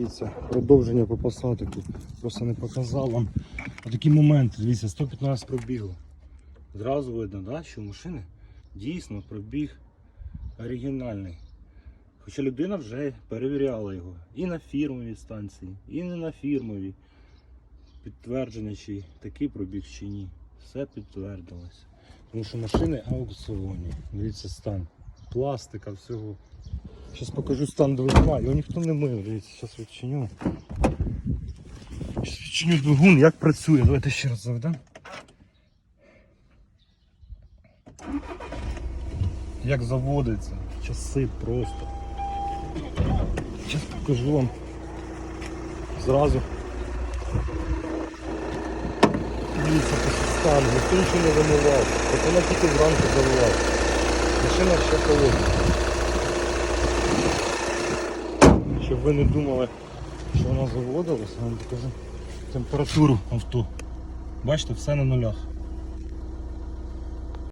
Дивіться, продовження по посадку. Просто не показав вам. Отакі моменти, дивіться, 115 пробігу. Зразу видно, да, що машини дійсно пробіг оригінальний. Хоча людина вже перевіряла його і на фірмовій станції, і не на фірмовій. Підтвердження, чи такий пробіг, чи ні. Все підтвердилося. Тому що машини аукціонні. Дивіться стан. Пластика, всього. Зараз покажу стан двигуна. Його ніхто не мив. Дивіться, зараз відчиню. Щас відчиню двигун, як працює. Давайте ще раз заведемо. Як заводиться. Часи просто. Зараз покажу вам зразу. Дивіться по стану, ніхто нічого не вимивав. От вона тільки зранку заливала. Машина ще холодна. Щоб ви не думали, що вона заводилась, вам покажу температуру авто. Бачите, все на нулях.